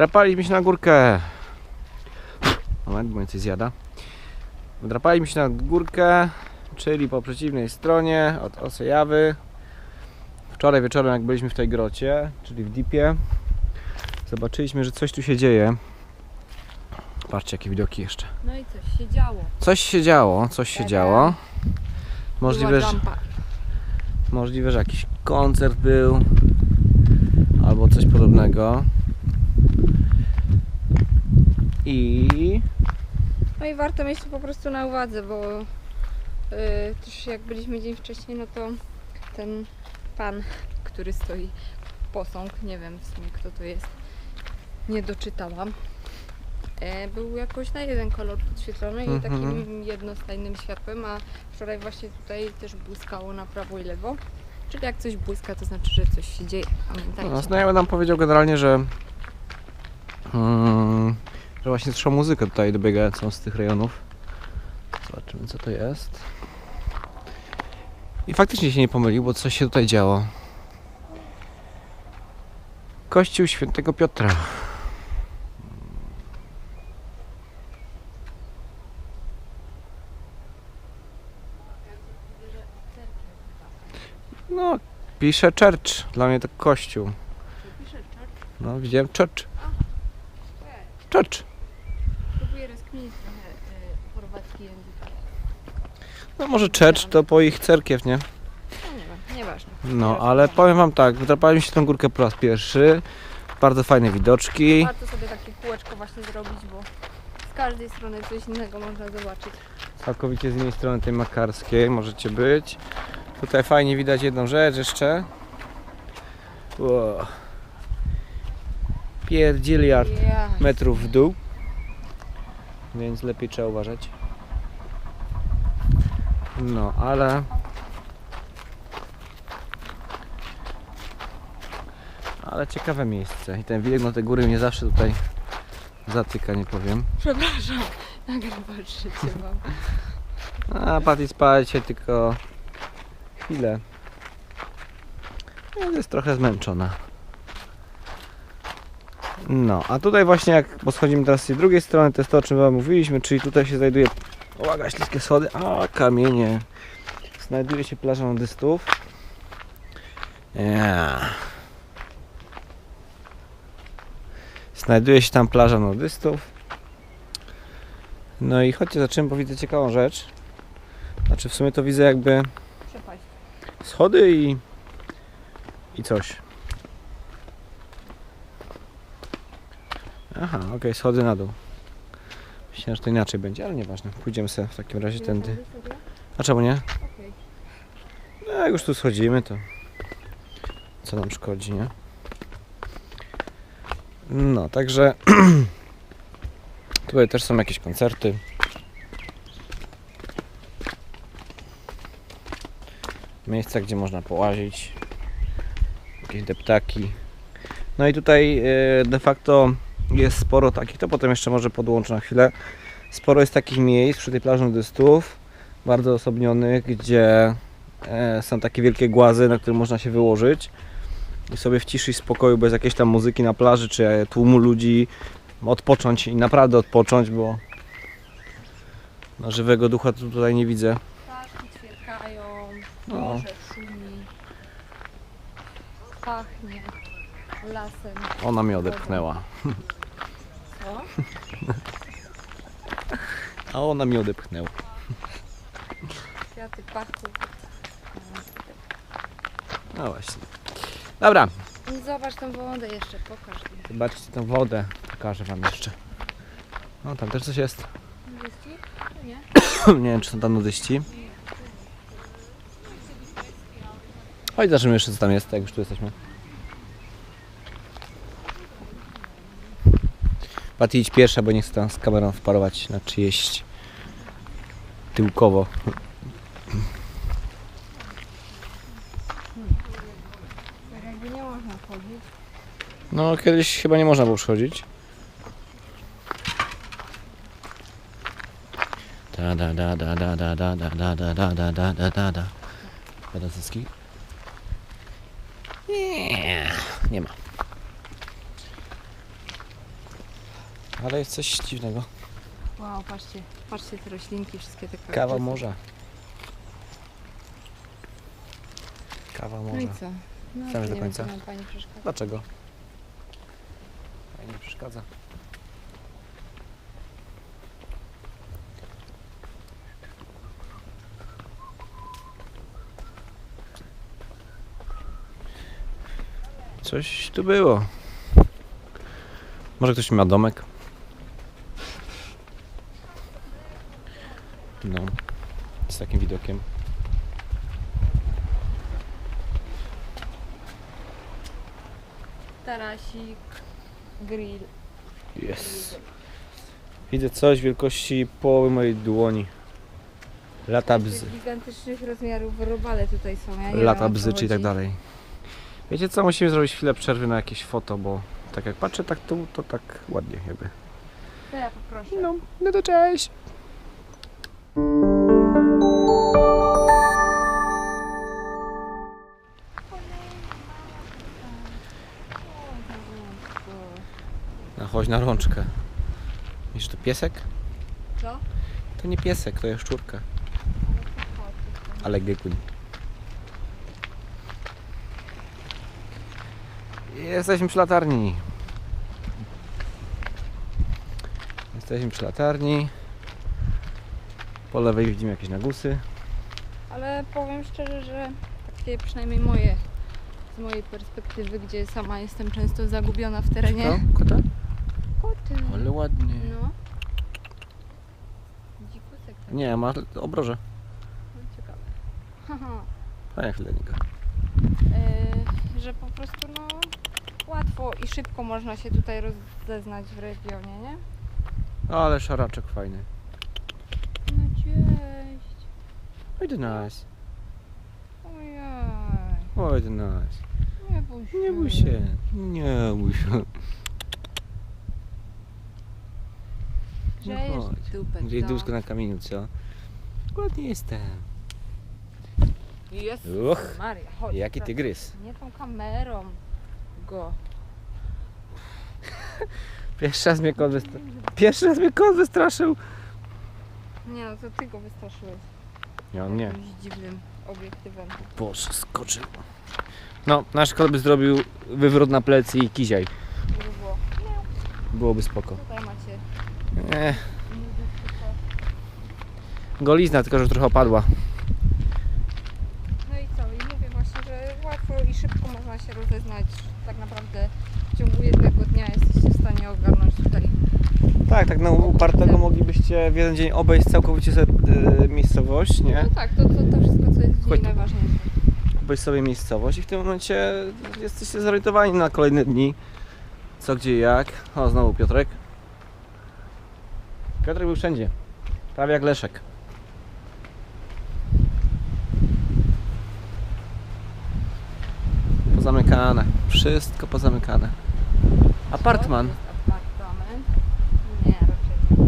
Drapaliśmy się na górkę. Moment, bo coś zjada. Drapaliśmy się na górkę, czyli po przeciwnej stronie od Osejawy. Wczoraj wieczorem, jak byliśmy w tej grocie, czyli w Dipie, zobaczyliśmy, że coś tu się dzieje. Patrzcie, jakie widoki jeszcze. No i coś się działo. Coś się działo, coś się Tada. działo. Możliwe, że, możliwe, że jakiś koncert był albo coś podobnego. I No i warto mieć to po prostu na uwadze, bo yy, też jak byliśmy dzień wcześniej, no to ten pan, który stoi, posąg, nie wiem w sumie kto to jest, nie doczytałam. E, był jakoś na jeden kolor podświetlony i Mhm. takim jednostajnym światłem, a wczoraj właśnie tutaj też błyskało na prawo i lewo. Czyli jak coś błyska, to znaczy, że coś się dzieje. Pamiętajcie. no, znajomy nam powiedział generalnie, że, mm, że właśnie słyszał muzykę tutaj dobiegającą z tych rejonów. Zobaczymy co to jest. I faktycznie się nie pomylił, bo coś się tutaj działo. Kościół świętego Piotra. No, pisze church. Dla mnie to kościół. No, widziałem church. Church. Próbuję rozkminić trochę y, chorwacki język. No może church to po ich cerkiew, nie? No nie wiem, nieważne. No, ale powiem wam tak, wydrapaliśmy się tą górkę po raz pierwszy. Bardzo fajne widoczki. Warto sobie takie kółeczko właśnie zrobić, bo z każdej strony coś innego można zobaczyć. Całkowicie z innej strony tej makarskiej możecie być. Tutaj fajnie widać jedną rzecz jeszcze. Wow. Pierdziliard Ja. metrów w dół. Więc lepiej trzeba uważać. No, ale... Ale ciekawe miejsce. I ten widok na te góry mnie zawsze tutaj zatyka, nie powiem. Przepraszam, nagrywać życie mam. A Patty spała dzisiaj tylko chwilę. Więc jest trochę zmęczona. No, a tutaj właśnie jak, bo schodzimy teraz z tej drugiej strony, to jest to o czym wam mówiliśmy, czyli tutaj się znajduje, uwaga, śliskie schody, a kamienie. Znajduje się plaża nudystów. Yeah. Znajduje się tam plaża nudystów. No i chodźcie, zaczniemy, bo widzę ciekawą rzecz. Znaczy w sumie to widzę jakby schody i, i coś. Aha, okej, schody na dół. Myślałem, że to inaczej będzie, ale nieważne. Pójdziemy sobie w takim razie tędy. A czemu nie? No jak już tu schodzimy, to co nam szkodzi, nie? No, także tutaj też są jakieś koncerty. Miejsca, gdzie można połazić. Jakieś deptaki. No i tutaj e, de facto jest sporo takich, to potem jeszcze może podłączę na chwilę. Sporo jest takich miejsc przy tej plaży nudystów, bardzo osobnionych, gdzie e, są takie wielkie głazy, na które można się wyłożyć i sobie w ciszy i spokoju, bez jakiejś tam muzyki na plaży, czy e, tłumu ludzi odpocząć i naprawdę odpocząć, bo na żywego ducha tutaj nie widzę. Ptaszki ćwierkają, No. morze szumi, pachnie lasem. Ona mnie odepchnęła. A ona mnie odepchnęła. Kwiaty parku. No właśnie. Dobra, Zobacz tą wodę jeszcze, pokaż mi. zobaczcie tę wodę. Pokażę wam jeszcze. No tam też coś jest. Jest ci? Czy nie? nie wiem, czy są tam nudyści. Chodź, zobaczymy jeszcze, co tam jest, jak już tu jesteśmy. Patty, idź pierwsza, bo nie chcę tam z kamerą wparować na czyjeś tyłkowo. Tak nie można chodzić. No, kiedyś chyba nie można było przychodzić. Da da da da da da da da da da da da da da da da nie ma. Ale jest coś dziwnego. Wow, patrzcie, patrzcie te roślinki, wszystkie te kaktusy. Kawa morza. Kawa No morza. i co? No, to do nie końca. nam pani przeszkadza. Dlaczego? Fajnie przeszkadza. Coś tu było. Może ktoś ma domek? No. Z takim widokiem. Tarasik, grill. Jest. Widzę coś wielkości połowy mojej dłoni. Lata bzy. Gigantycznych rozmiarów robale tutaj są. Ja nie Lata wiem, o co bzyczy i tak chodzi. dalej. Wiecie co, musimy zrobić chwilę przerwy na jakieś foto, bo tak jak patrzę tak tu, to tak ładnie jakby. To ja poproszę. No, no to cześć! Na rączkę. Widzisz, to piesek? Co? To nie piesek, to jest szczurka. Ale gykuń. Jesteśmy przy latarni. Jesteśmy przy latarni. Po lewej widzimy jakieś nagusy. Ale powiem szczerze, że takie przynajmniej moje, z mojej perspektywy, gdzie sama jestem często zagubiona w terenie. To? Kota? Koty. Ale ładnie. No. Dzikusek tak. Nie, ma obroże. No, ciekawe. Haha. Fajnie chwilę niego. Yy, że po prostu no łatwo i szybko można się tutaj rozeznać w regionie, nie? Ale szaraczek fajny. No cześć. Oj, nice. Ojej. Oj, to nice. Nie bój się. Nie bój się. Nie bój się. Grzejesz chodź. Gdzieś dłusko na kamieniu, co? Ładnie jestem. Jezus Uch, Maria, chodź. Jaki tygrys. Nie tą kamerą. Go. Pierwszy raz mnie kot wystraszył. Pierwszy raz mnie kot wystraszył. Nie no, to ty go wystraszyłeś. Nie, on nie. Jakimś dziwnym obiektywem. Boże, skoczył. No, nasz kot by zrobił wywrót na plecy i kiziaj. Było. Nie, Byłoby spoko. tutaj macie. Nie, tylko- golizna, tylko że trochę opadła. No i co? I mówię właśnie, że łatwo i szybko można się rozeznać. Tak naprawdę w ciągu jednego dnia jesteście w stanie ogarnąć tutaj. Tak, tak na upartego moglibyście w jeden dzień obejść całkowicie sobie, e, miejscowość, nie? No tak, to, to, to wszystko co jest w Chodź niej tu. najważniejsze. obejść sobie miejscowość i w tym momencie jesteście zorientowani na kolejne dni. Co, gdzie, jak. O, znowu Piotrek. Piotrek był wszędzie. Prawie jak Leszek. Pozamykane. Wszystko pozamykane. Apartman. Apartament. Nie, raczej nie.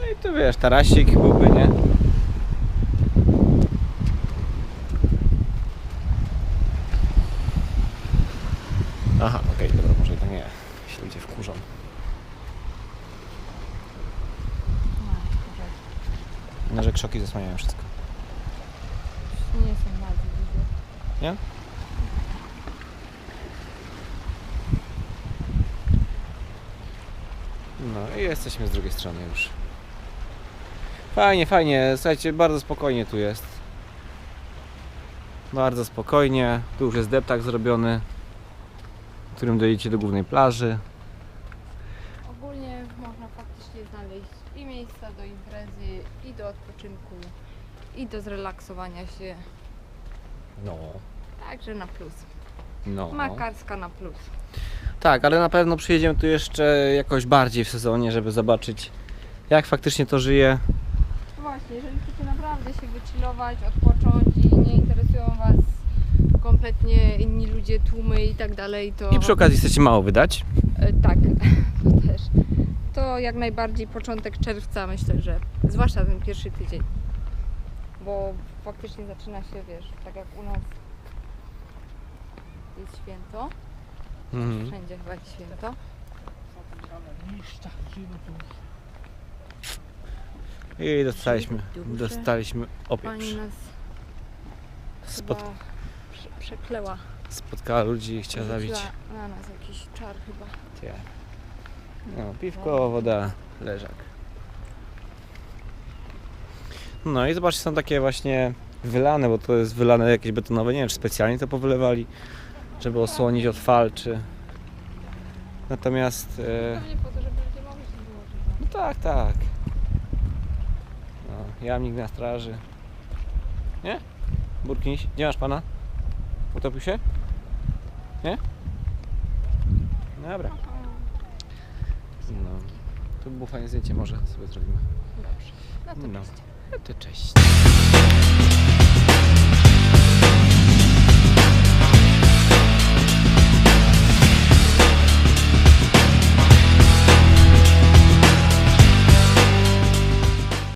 No i tu wiesz, tarasik byłby, nie? Aha, okej, dobra, może to nie. Się ludzie wkurzą. No, krzoki zasłaniają wszystko. nie są bardzo. Nie? No i jesteśmy z drugiej strony już. Fajnie, fajnie. Słuchajcie, bardzo spokojnie tu jest. Bardzo spokojnie. Tu już jest deptak zrobiony, którym dojedziecie do głównej plaży. Ogólnie można faktycznie znaleźć i miejsca do imprezy, i do odpoczynku, i do zrelaksowania się. No. Także na plus. No. Makarska na plus. Tak, ale na pewno przyjedziemy tu jeszcze jakoś bardziej w sezonie, żeby zobaczyć jak faktycznie to żyje. Właśnie, jeżeli chcecie naprawdę się wychillować, odpocząć i nie interesują Was kompletnie inni ludzie, tłumy i tak dalej, to I przy okazji chcecie mało wydać. e, tak, to też. To jak najbardziej początek czerwca myślę, że zwłaszcza ten pierwszy tydzień. Bo faktycznie zaczyna się, wiesz, tak jak u nas jest święto, Mhm. wszędzie chyba jest święto. I dostaliśmy, dostaliśmy Pani opieprz. nas Spot, chyba prze- przekleła. spotkała ludzi i chciała zabić. Rzuciła na nas jakiś czar chyba. No, piwko, woda, leżak. No i zobaczcie, są takie właśnie wylane, bo to jest wylane jakieś betonowe, nie wiem czy specjalnie to powylewali, żeby osłonić od fal, czy... Natomiast... E, Pewnie po to, żeby ludzie mogli się wyłożyć. no tak, tak. No, jamnik na straży. Nie? Burkiś, gdzie masz pana? Utopił się? Nie? Dobra. No. Tu było fajne zdjęcie, może sobie zrobimy. Dobrze. No to No. cześć. No to cześć.